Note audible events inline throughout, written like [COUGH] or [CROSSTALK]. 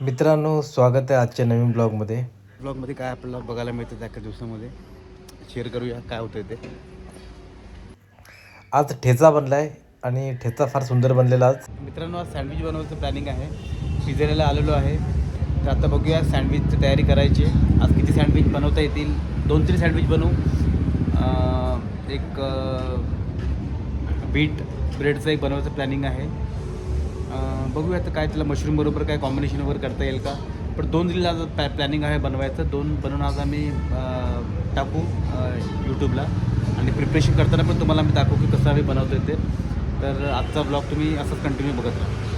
मित्रांनो स्वागत आहे आजच्या नवीन ब्लॉगमध्ये. ब्लॉगमध्ये काय आपल्याला बघायला मिळतं त्या एका दिवसामध्ये? शेअर करूया काय होतं ते. आज ठेचा बनला आहे आणि ठेचा फार सुंदर बनलेला आज. मित्रांनो आज सँडविच बनवायचं प्लॅनिंग आहे. पिझ्झेरीला आलेलो आहे. तर आता बघूया सँडविचची तयारी करायची. आहे. आज किती सँडविच बनवता येतील? दोन तीन सँडविच बनवू. अं, एक बीट ब्रेडचं एक बनवायचं प्लॅनिंग आहे. बघूया आता काय त्याला मशरूम बरोबर काय कॉम्बिनेशन वगैरे करता येईल का. पण दोन रील आज प्लॅ प्लॅनिंग आहे बनवायचं. दोन बनवून आज आम्ही टाकू यूट्यूबला आणि प्रिपरेशन करताना पण तुम्हाला मी दाखवू की कसं आम्ही बनवतो ते. तर आजचा ब्लॉग तुम्ही असंच कंटिन्यू बघत राहा.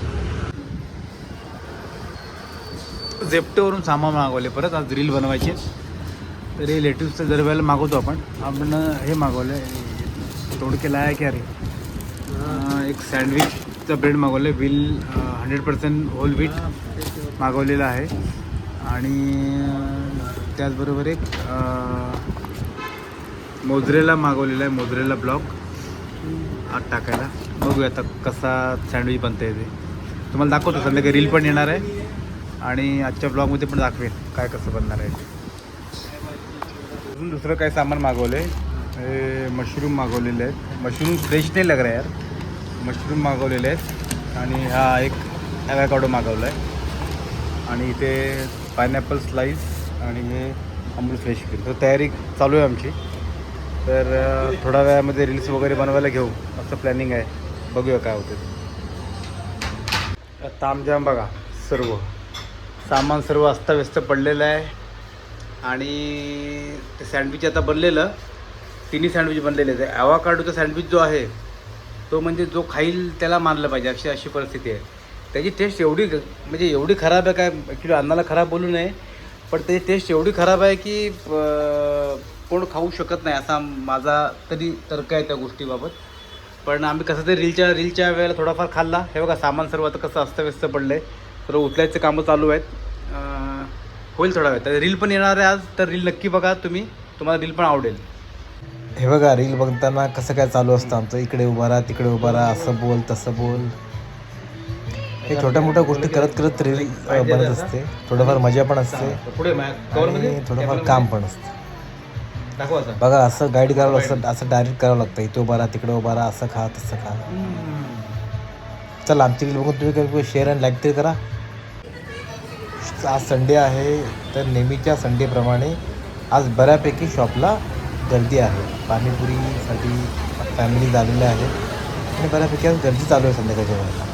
झेप्टोवरून सामान मागवले परत. आज रील बनवायचे तर हे लेटेस्टचं दरवेळेला मागवतो आपण. आपण हे मागवलं आहे तोड केला आहे की अरे? एक सँडविच सँडविचचा ब्रेड मागवलं. आहे will hundred percent whole wheat मागवलेलं आहे. आणि त्याचबरोबर एक मोजरेला मागवलेला आहे मोजरेला ब्लॉक आत टाकायला. बघूया आता कसा सँडविच बनता येते तुम्हाला दाखवतो संध्याकाळी रील पण येणार आहे. आणि आजच्या ब्लॉगमध्ये पण दाखवेल काय कसं बनणार आहे ते. अजून दुसरं काय सामान मागवलं आहे मशरूम मागवलेले आहेत. मशरूम फ्रेश नाही लग रहा यार. मशरूम मागवलेले आहेत. आणि हा एक ॲवॅकाडो मागवला आहे आणि इथे पायनॅपल स्लाईस आणि हे अमूल फ्रेश क्रीम तर तयारी चालू आहे आमची. तर थोड्या वेळामध्ये रील्स वगैरे बनवायला घेऊ. असं प्लॅनिंग आहे. बघूया काय होतं तामजाम बघा सर्व. सामान सर्व अस्ताव्यस्त पडलेलं आहे. आणि ते सँडविच आता बनलेलं. तिन्ही सँडविच बनलेले आहेत. ॲवाकाडोचा सँडविच जो आहे तो म्हणजे जो खाईल त्याला मानलं पाहिजे अशी अशी परिस्थिती आहे. त्याची टेस्ट एवढी म्हणजे एवढी खराब आहे काय ॲक्च्युली अन्नाला खराब बोलू नये पण त्याची टेस्ट एवढी खराब आहे की कोण खाऊ शकत नाही असा माझा तरी तर्क आहे त्या गोष्टीबाबत. पण आम्ही कसं तरी रीलच्या रीलच्या वेळेला थोडाफार खाल्ला. हे बघा सामान सर्व आता कसं अस्तव्यस्त पडलं आहे तर उचलायचे कामं चालू आहेत. होईल थोडा वेळ. तर रील पण येणार आहे आज तर रील नक्की बघा तुम्ही. तुम्हाला रील पण आवडेल. हे बघा रील बघताना कसं काय चालू असतं आमचं. इकडे उभा राहा तिकडे उभा राहा असं बोल तसं बोल. हे छोट्या मोठ्या गोष्टी करत करत रील बनत असते. थोडंफार मजा पण असते. आणि थोडंफार काम पण असतं. बघा असं गाईड करावं असं असं डायरेक्ट करावं लागतं. इथे उभा राहा तिकडे उभा राहा असं खा तसं खा. चला आमची रील बघून तुम्ही काही शेअर आणि लाईक तरी करा. आज संडे आहे तर नेहमीच्या संडेप्रमाणे आज बऱ्यापैकी शॉपला गर्दी आहे. पाणीपुरीसाठी फॅमिली झालेल्या आहेत. आणि बऱ्यापैकी आज गर्दी चालू आहे संध्याकाळच्या वेळेला.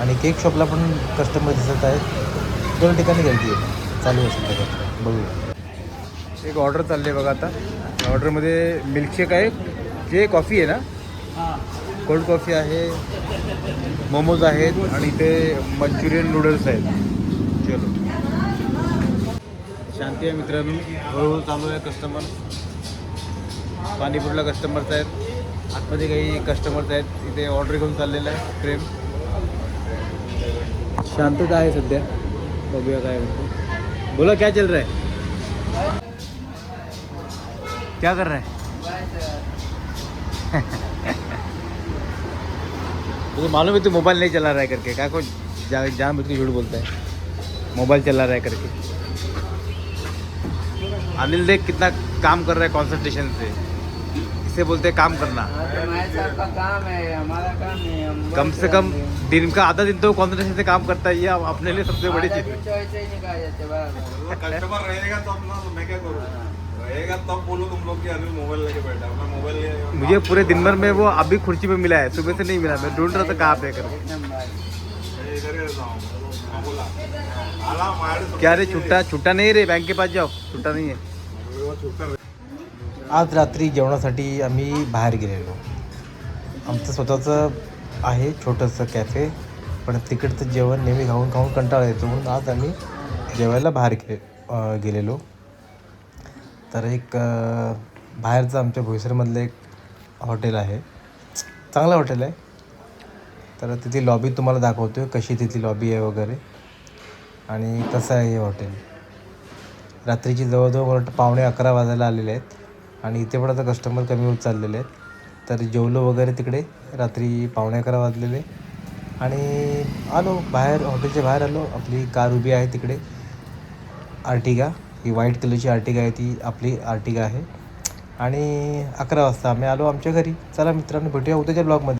आणि केक शॉपला पण कस्टमर दिसत आहेत. दोन ठिकाणी गर्दी आहे. चालू आहे संध्याकाळच्या बघूया एक ऑर्डर चालली आहे बघा आता. ऑर्डरमध्ये मिल्कशेक आहे. जे कॉफी आहे ना? कोल्ड कॉफी आहे. मोमोज आहेत. आणि ते मंचुरियन नूडल्स आहेत. चलो. शांती आहे मित्रांनो. हळूहळू चालू आहे कस्टमर पाणीपुरीला कस्टमर्स आहेत. आतमध्ये काही कस्टमर्स आहेत. इथे ऑर्डर घेऊन चाललेलं आहे प्रेम शांतता आहे सध्या. बघूया काय म्हणतो. बोला क्या चल रहा है? क्या कर रहा है? [LAUGHS] तुझे मालूम है तू मोबाइल नहीं चला रहा है करके. क्या को जा जा मित्र झूठ बोलता है मोबाइल चला रहा है करके. अनिल देख कितना काम कर रहा है कंसंट्रेशन से। इसे बोलते हैं काम करना। का काम है हमारा काम है हम कम से कम दिन का आधा दिन तो कंसंट्रेशन से काम करता है ये अपने लिए सबसे बड़ी चीज़। कस्टमर रहेगा तो अपना तो मैं क्या करूँ? रहेगा तब बोलो तुम लोग कि अनिल मोबाइल लेके बैठा है। मोबाइल मुझे पूरे दिन भर में वो अभी कुर्सी पे मिला है सुबह से नहीं मिला मैं ढूंढ रहा था कहाँ पे करके। क्या रे छुट्टा? छुट्टा नाही रे बँके पास जाओ। छुट्टा नाही आहे आज रात्री जेवणासाठी आम्ही बाहेर गेलेलो. आमचं स्वतःचं आहे छोटंसं कॅफे पण तिकडचं जेवण नेहमी खाऊन खाऊन कंटाळा येतो. म्हणून आज आम्ही जेवायला बाहेर गे गेलेलो. तर एक बाहेरचं आमच्या भोईसरमधलं एक हॉटेल आहे. चांगलं हॉटेल आहे. तर तिथली लॉबी तुम्हाला दाखवतो आहे कशी तिथली लॉबी आहे वगैरे. आणि कसं आहे हे हॉटेल रात्रीची जवळजवळ पाहुणे पावणे अकरा वाजायला आलेले आहेत. आणि इथे पण आता कस्टमर कमी होत चाललेले आहेत. तर जेवलो वगैरे तिकडे रात्री पावणे अकरा वाजलेले. आणि आलो बाहेर हॉटेलच्या बाहेर आलो. आपली कार उभी आहे तिकडे. आर्टिगा ही व्हाईट कलरची आर्टिगा आहे ती आपली आर्टिगा आहे. आणि अकरा वाजता आम्ही आलो आमच्या घरी. चला मित्रांनो भेटूया उद्याच्या ब्लॉगमध्ये